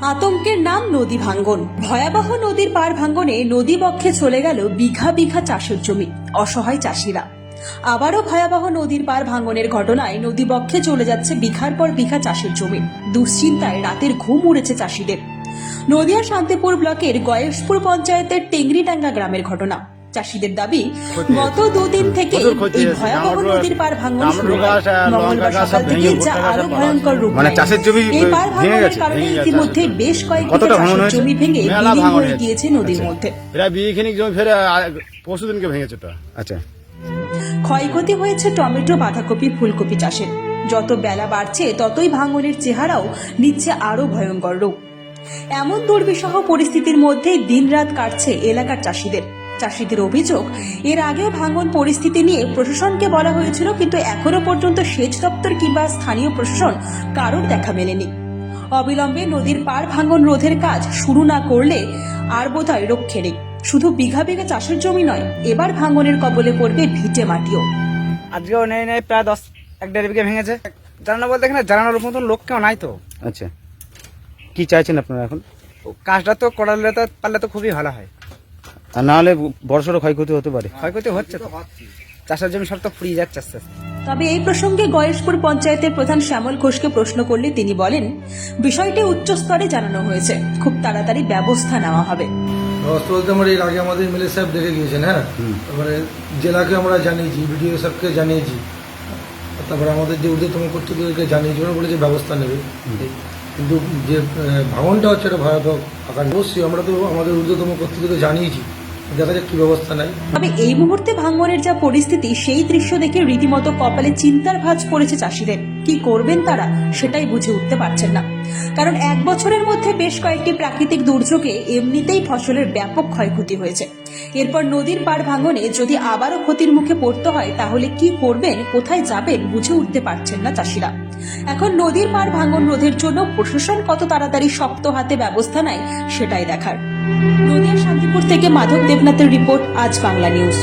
আতঙ্কের নাম নদী ভাঙ্গন। ভয়াবহ নদীর পার ভাঙ্গনে নদী বক্ষে চলে গেল বিঘা বিঘা চাষের জমি, অসহায় চাষিরা। আবারও ভয়াবহ নদীর পার ভাঙ্গনের ঘটনায় নদী বক্ষে চলে যাচ্ছে বিঘার পর বিঘা চাষের জমি। দুশ্চিন্তায় রাতের ঘুম উড়েছে চাষিদের। নদিয়া শান্তিপুর ব্লকের গয়েশপুর পঞ্চায়েতের টেংরিডাঙ্গা গ্রামের ঘটনা। চাষিদের দাবি গত দুদিন থেকে এই ভয়াবহ নদীর পার আমার শুরু হয়। মঙ্গলবার সকাল থেকে যা আরও ভয়ঙ্কর রূপ মানে চাষের জমি এই পার ভাঙনের কারণে ইতিমধ্যে বেশ কয়েকটি চাষের জমি ভেঙে বিলীন হয়ে গিয়েছে নদীর আচ্ছা। মধ্যে। এরা বিয়েখানিক জমি ফেরে পরশু দিনকে ভেঙেছে ওটা আচ্ছা। ক্ষয়ক্ষতি হয়েছে টমেটো বাঁধাকপি ফুলকপি চাষের। যত বেলা বাড়ছে ততই ভাঙনের চেহারাও নিচ্ছে আরও ভয়ঙ্কর রূপ। এমন দুর্বিষহ পরিস্থিতির মধ্যেই দিনরাত কাটছে এলাকার চাষিদের। চাষিদের অভিযোগ এর আগেও ভাঙন পরিস্থিতি নিয়ে প্রশাসনকে বলা হয়েছিল কিন্তু এখনও পর্যন্ত সেচ দপ্তর কিংবা স্থানীয় প্রশাসন কারোর দেখা মেলেনি। অবিলম্বে নদীর পার ভাঙন রোধের কাজ শুরু না করলে আর বোধহয় রক্ষে নেই। শুধু বিঘা বিঘা চাষের জমি নয় এবার ভাঙনের কবলে পড়বে ভিটে মাটিও। আজকেও নেই নেই প্রায় দশ এক দেড় বিঘে ভেঙেছে। জানানো বলতে এখানে জানানোর মতন লোক কেউ নাই তো। আচ্ছা। কি চাইছেন আপনারা এখন? কাজটা তো করালে তো পারলে তো খুবই ভালো হয়। আর না হলে বড়সড় ক্ষয়ক্ষতি হতে পারে। ক্ষয়ক্ষতি হচ্ছে তো। চাষের জমি সব তো ফুরিয়ে যাচ্ছে আস্তে তবে এই প্রসঙ্গে গয়েশপুর পঞ্চায়েতের প্রধান শ্যামল ঘোষকে প্রশ্ন করলে তিনি বলেন বিষয়টি উচ্চ স্তরে জানানো হয়েছে। খুব তাড়াতাড়ি ব্যবস্থা নেওয়া হবে। ব্যবস্থা বলতে আমরা এর আগে আমাদের এমএলএ সাহেব দেখে গিয়েছেন হ্যাঁ? তারপরে জেলাকে আমরা জানিয়েছি বিডিও সাহেবকে জানিয়েছি। তারপরে আমাদের যে ঊর্ধ্বতম কর্তৃপক্ষকে জানিয়েছি ওরা বলেছে ব্যবস্থা নেবে। কিন্তু যে ভাঙনটা হচ্ছে এটা ভয়াবহ আকার। অবশ্যই আমরা তো আমাদের ঊর্ধ্বতম কর্তৃপক্ষকে জানিয়েছি। দেখা যাক কি ব্যবস্থা তবে এই মুহূর্তে ভাঙ্গনের যা পরিস্থিতি, সেই দৃশ্য দেখে রীতিমতো কপালে চিন্তার ভাঁজ পড়েছে চাষিদের। কি করবেন তারা, সেটাই বুঝে উঠতে পারছেন না। কারণ এক বছরের মধ্যে বেশ কয়েকটি প্রাকৃতিক দুর্যোগে এমনিতেই ফসলের ব্যাপক ক্ষয়ক্ষতি হয়েছে। এরপর নদীর পাড় ভাঙনে যদি আবারও ক্ষতির মুখে পড়তে হয়, তাহলে কি করবেন, কোথায় যাবেন, বুঝে উঠতে পারছেন না চাষিরা। এখন নদীর পাড় ভাঙন রোধের জন্য প্রশাসন কত তাড়াতাড়ি শক্ত হাতে ব্যবস্থা নেয়, সেটাই দেখার। নদিয়া শান্তিপুর থেকে মাধব দেবনাথের রিপোর্ট আজ বাংলা নিউজ।